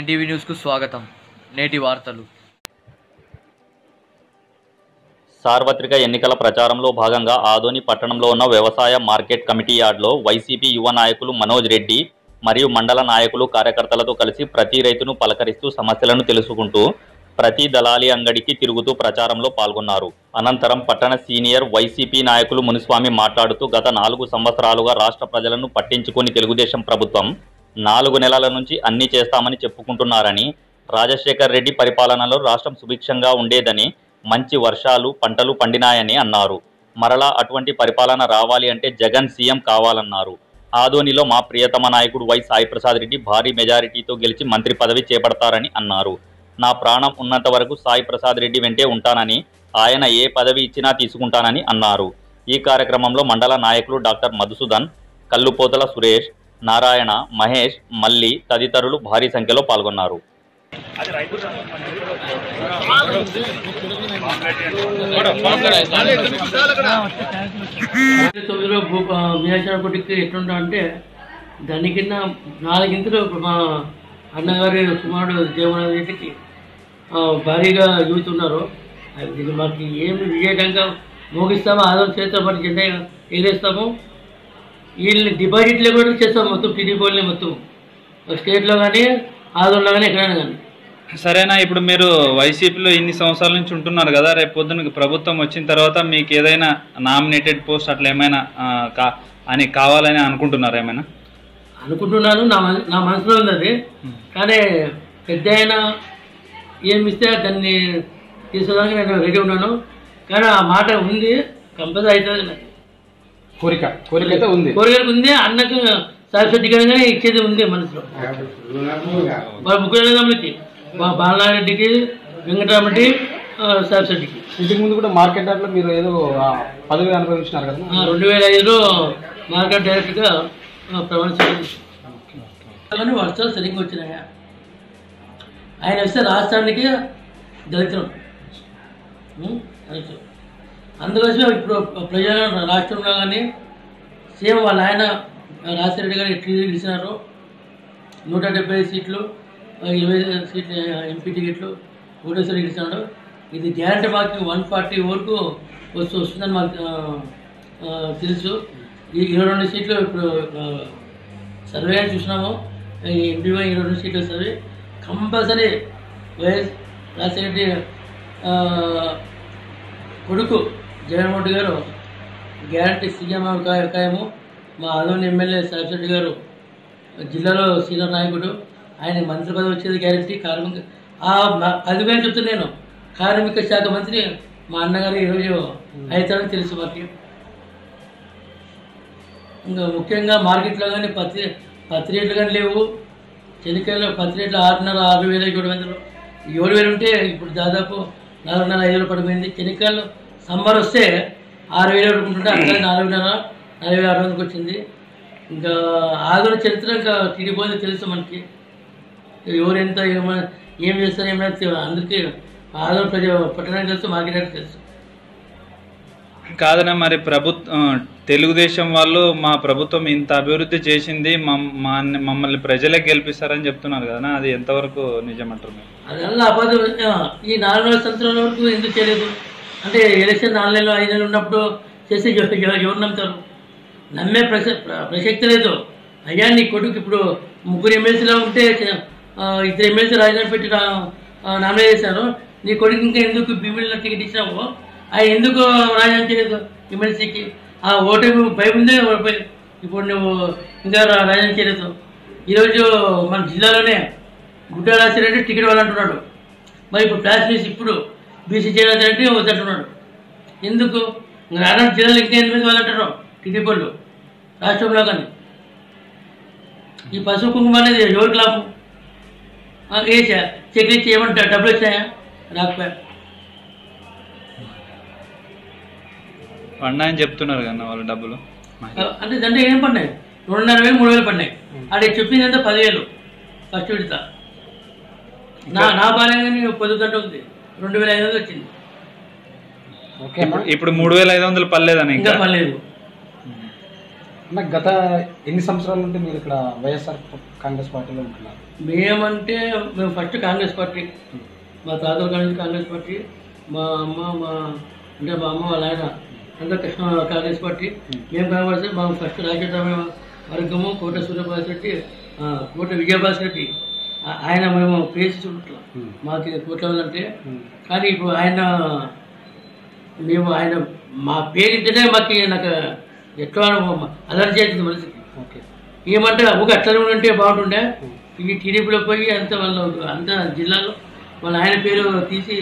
NTV న్యూస్కు స్వాగతం. నేటి వార్తలు. సార్వత్రిక ఎన్నికల ప్రచారంలో భాగంగా ఆదోని పట్టణంలో ఉన్న వ్యవసాయ మార్కెట్ కమిటీ యార్డ్లో వైసీపీ యువ నాయకులు మనోజ్ రెడ్డి మరియు మండల నాయకులు కార్యకర్తలతో కలిసి ప్రతి రైతును పలకరిస్తూ సమస్యలను తెలుసుకుంటూ ప్రతి దళాలి అంగడికి తిరుగుతూ ప్రచారంలో పాల్గొన్నారు. అనంతరం పట్టణ సీనియర్ వైసీపీ నాయకులు మునిస్వామి మాట్లాడుతూ గత నాలుగు సంవత్సరాలుగా రాష్ట్ర ప్రజలను పట్టించుకుని తెలుగుదేశం ప్రభుత్వం నాలుగు నెలల నుంచి అన్నీ చేస్తామని చెప్పుకుంటున్నారని రాజశేఖర్ రెడ్డి పరిపాలనలో రాష్ట్రం సుభిక్షంగా ఉండేదని మంచి వర్షాలు పంటలు పండినాయని అన్నారు. మరలా అటువంటి పరిపాలన రావాలి అంటే జగన్ సీఎం కావాలన్నారు. ఆదోనిలో మా ప్రియతమ నాయకుడు వై సాయిప్రసాద్ రెడ్డి భారీ మెజారిటీతో గెలిచి మంత్రి పదవి చేపడతారని అన్నారు. నా ప్రాణం ఉన్నంత వరకు సాయి ప్రసాద్ రెడ్డి వెంటే ఉంటానని ఆయన ఏ పదవి ఇచ్చినా తీసుకుంటానని అన్నారు. ఈ కార్యక్రమంలో మండల నాయకులు డాక్టర్ మధుసూదన్ కల్లుపోతల సురేష్ నారాయణ మహేష్ మల్లి తదితరులు భారీ సంఖ్యలో పాల్గొన్నారు. తొమ్మిదిలో భూ మీనాక్షర కొట్టికి ఎట్లుంటా అంటే దాని కింద నాలుగింతలు మా అన్నగారి కుమారుడు దేవనాథ్ భారీగా చూస్తున్నారు ఇది మాకు ఏమి విజయకంగా మోగిస్తామో ఆదం చేస్తాం మరి జెండా ఎగరేస్తాము వీళ్ళని డిపాజిట్లు కూడా చేస్తాం మొత్తం టీడీపీ వాళ్ళని మొత్తం. స్టేట్లో కానీ ఆదరణలో కానీ ఎక్కడైనా కానీ సరేనా ఇప్పుడు మీరు వైసీపీలో ఇన్ని సంవత్సరాల నుంచి ఉంటున్నారు కదా రేపు పొద్దున ప్రభుత్వం వచ్చిన తర్వాత మీకు ఏదైనా నామినేటెడ్ పోస్ట్ అట్లా ఏమైనా అని కావాలని అనుకుంటున్నారు ఏమైనా? అనుకుంటున్నాను నా నా మనసులో ఉంది అది కానీ పెద్ద ఆయన ఏమి ఇస్తే దాన్ని తీసుకోవడానికి నేను రెడీ ఉన్నాను. కానీ ఆ మాట ఉంది కంపల్సరీ అవుతుంది కోరిక. కోరిక అయితే ఉంది. కోరికలకు ఉంది అన్నకు సరస్వతి గానే ఇచ్చేది ఉంది మనసులో. వాళ్ళ ముగ్గురు అన్నదమ్ములకి మా బాలనారెడ్డికి వెంకటరామరెడ్డి సరస్వతికి. ఇంటికి ముందు కూడా మార్కెట్ యార్డ్లో మీరు ఏదో పదవి అనుభవించినారు కదా? రెండు వేల ఐదులో మార్కెట్ డైరెక్ట్గా కానీ వర్షాలు సరిగ్గా వచ్చినాయి? ఆయన వస్తే రాష్ట్రానికి దళితులు. ఉం? అందుకోసమే ఇప్పుడు ప్రజలు రాష్ట్రంలో కానీ సేమ్ వాళ్ళ ఆయన రాజశేఖర గారు ఎట్లా గెలిచినారు. నూట డెబ్బై సీట్లు ఇరవై సీట్లు ఎంపీ టికెట్లు ఒకటేసారి గెలిచినాడు. ఇది గ్యారంటీ మాకు వన్ ఫార్టీ వరకు వస్తు వస్తుందని మాకు తెలుసు. ఈ ఇరవై రెండు సీట్లు ఇప్పుడు సర్వే అని చూసినాము. ఎంపీవై ఎంపీ ఇరవై రెండు సీట్లు survey. Compulsory YS Rajasekhara Reddy కొడుకు జగన్మోహన్ రెడ్డి గారు గ్యారంటీ సీఎం ఖాయము మా ఆదోని ఎమ్మెల్యే సాయిరెడ్డి గారు జిల్లాలో సీనియర్ నాయకుడు ఆయన మంత్రి పదవి వచ్చేది గ్యారంటీ కార్మిక ఆ మ- చెప్తున్నా నేను కార్మిక శాఖ మంత్రి మా అన్నగారు ఈరోజు అవుతారని తెలుసు మాకు. ఇంకా ముఖ్యంగా మార్కెట్లో కానీ పత్తి పత్తి రేట్లు కానీ లేవు. చెనికాయలు పత్తి రేట్లు ఆరున్నర ఆరు వేల ఏడు వందలు. ఏడు వేలు ఉంటే ఇప్పుడు దాదాపు నాలుగున్నర ఐదు వేలు పడిపోయింది. చెనికాయలు సమ్మర్ వస్తే ఆరు వేలు అనుకుంటుంటే అక్కడ నలభై వేల ఆరు వందలకు వచ్చింది. ఇంకా ఆదరణ చరిత్ర ఇంకా తిరిగిపోయింది తెలుసు మనకి. ఎవరు ఎంత ఏమ- ఏం చేస్తారు ఏమైనా అందరికీ ఆదరణ ప్రజ పట్టణానికి తెలుసు మార్కెట్ తెలుసు. కాదనే మరి ప్రభుత్వం తెలుగుదేశం వాళ్ళు మా ప్రభుత్వం ఇంత అభివృద్ధి చేసింది మా మమ్మల్ని ప్రజలే గెలిపిస్తారని చెప్తున్నారు కదా అది ఎంతవరకు నిజమంటారు అదల్లా అబద్ధం? ఆ, ఈ నాలుగు నెలల సంవత్సరాల వరకు ఎందుకు చేయలేదు? అంటే ఎలక్షన్ నాలుగు నెలలు ఐదు నెలలు ఉన్నప్పుడు చేసే ఎవరు నమ్ముతారు? నమ్మే ప్రస ప్రసక్తి లేదు. అయ్యా నీ కొడుకు ఇప్పుడు ముగ్గురు ఎమ్మెల్సీలో ఉంటే ఇద్దరు ఎమ్మెల్సీ రాజీనామా పెట్టి నామినేట్ చేశారు. నీ కొడుకు ఇంకా ఎందుకు బీబీలో టికెట్ ఇచ్చినావు? ఆయన ఎందుకు రాజీనామా చేయలేదు ఎమ్మెల్సీకి? ఆ ఓటమి భయం ఉందే ఇప్పుడు నువ్వు ఇంకా రాజీనామా చేయలేదు ఈరోజు మన జిల్లాలోనే గుడ్డ రాసిరెడ్డి టికెట్ వాళ్ళంటున్నాడు మరి ఇప్పుడు ప్లాస్ ఇప్పుడు బీసీ చేయాలంటే వద్దంటున్నాడు ఎందుకు? రానున్న జిల్లాలో ఇంకా ఎనిమిది వాళ్ళంటారు టీడీపీ వాళ్ళు. రాష్ట్రంలో కానీ. ఈ పసుపు కుంకుమ అనేది ఎవరికి లాభం? వేసా చెక్ ఇచ్చి ఏమంటా డబ్బులు వచ్చాయా రాకపోయా? పడినాయని చెప్తున్నారు కదా వాళ్ళు డబ్బులు. అంటే దాంట్లో ఏం పడినాయి? రెండున్నర వేలు మూడు వేలు పడినాయి. అదే చెప్పిందంతా పదివేలు. ఫస్ట్ విడత. నా నా బాల్యంగా పొద్దుగంట ఉంది. రెండు వేల ఐదు వందలు వచ్చింది. ఇప్పుడు మూడు వేల ఐదు వందలు పర్లేదని ఇంకా ఇంకా? పర్లేదు అన్న గత ఎన్ని సంవత్సరాల నుండి మీరు ఇక్కడ వైఎస్ఆర్ కాంగ్రెస్ పార్టీలో ఉంటున్నారు? మేమంటే మేము ఫస్ట్ కాంగ్రెస్ పార్టీ. మా తాతల కాంగ్రెస్ కాంగ్రెస్ పార్టీ మా అమ్మ మా అంటే మా అమ్మ వాళ్ళ ఆయన అందరూ కృష్ణ కాంగ్రెస్ పార్టీ. మేము కాంగ్రెస్ మా ఫస్ట్ రాజ్యసభ వర్గము కోట సూర్యభాస్ రెడ్డి కోట విజయభాస్ రెడ్డి ఆయన మేము ప్రేసి చూడట్లా మాకు కోట్ల అంటే కానీ ఇప్పుడు ఆయన మేము ఆయన మా పేరు ఇంటనే మాకు నాకు ఎట్లా చేసింది మనసుకి ఓకే. ఏమంటే ఒక అట్లనే ఉంటే బాగుంటుండే. ఈ టీడీపీలో పోయి అంత వాళ్ళు అంత జిల్లాలో వాళ్ళ ఆయన పేరు తీసి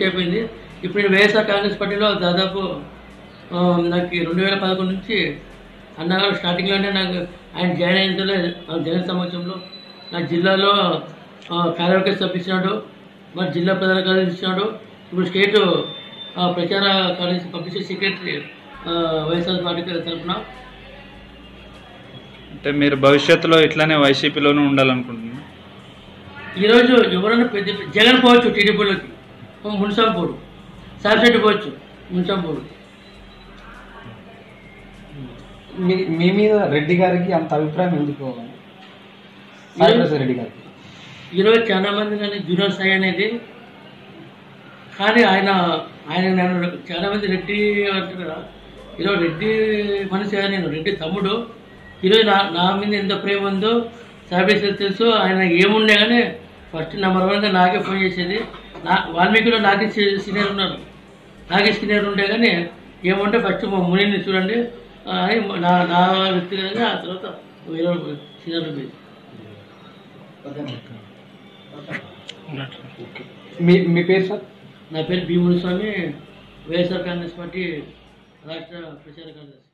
అయిపోయింది ఇప్పుడు నేను వైఎస్ఆర్ కాంగ్రెస్ పార్టీలో దాదాపు నాకు రెండు వేల పదకొండు నుంచి అన్నగారు స్టార్టింగ్లోనే నాకు ఆయన జాయిన్ అయిన జగన్ సమక్షంలో నా జిల్లాలో కార్యవర్గ సభ్యు ఇచ్చినాడు మరి జిల్లా ప్రధాన కార్యదర్శి ఇచ్చినాడు. ఇప్పుడు స్టేట్ ప్రచార కార్యదర్శి పబ్లిసిటీ సెక్రటరీ వైఎస్ఆర్ పార్టీ తరఫున. అంటే మీరు భవిష్యత్తులో ఇట్లానే వైసీపీలోనే ఉండాలనుకుంటున్నారు? ఈరోజు ఎవరైనా పెద్ద జగన్ పోవచ్చు టీడీపీలోకి. మున్సం పోడు సాబ్సెట్ పోవచ్చు మున్సం పోడు మీ మీ మీద రెడ్డి గారికి అంత అభిప్రాయం ఎందుకు? ఈరోజు చాలా మంది కానీ జూనియర్ సాయి అనేది కానీ ఆయన ఆయన నేను చాలా మంది రెడ్డి అంటారు కదా ఈరోజు రెడ్డి మనిషి నేను రెడ్డి తమ్ముడు. ఈరోజు నా నా మీద ఎంత ప్రేమ ఉందో సాబేశ్వర్ తెలుసు. ఆయన ఏముండే కానీ ఫస్ట్ నెంబర్ వన్గా నాకే ఫోన్ చేసేది. నా వాల్మీకిలో నాగేష్ సీనియర్ ఉన్నారు నాగేష్ సీనియర్ ఉండే కానీ ఏముంటే ఫస్ట్ మా మునిని చూడండి. అని నా నా వ్యక్తిగతంగా ఆ తర్వాత వేరే సీనియర్ మీ మీ పేరు సార్? నా పేరు భీముని స్వామి. వైఎస్ఆర్ కాంగ్రెస్ పార్టీ రాష్ట్ర ప్రచార కార్యదర్శి.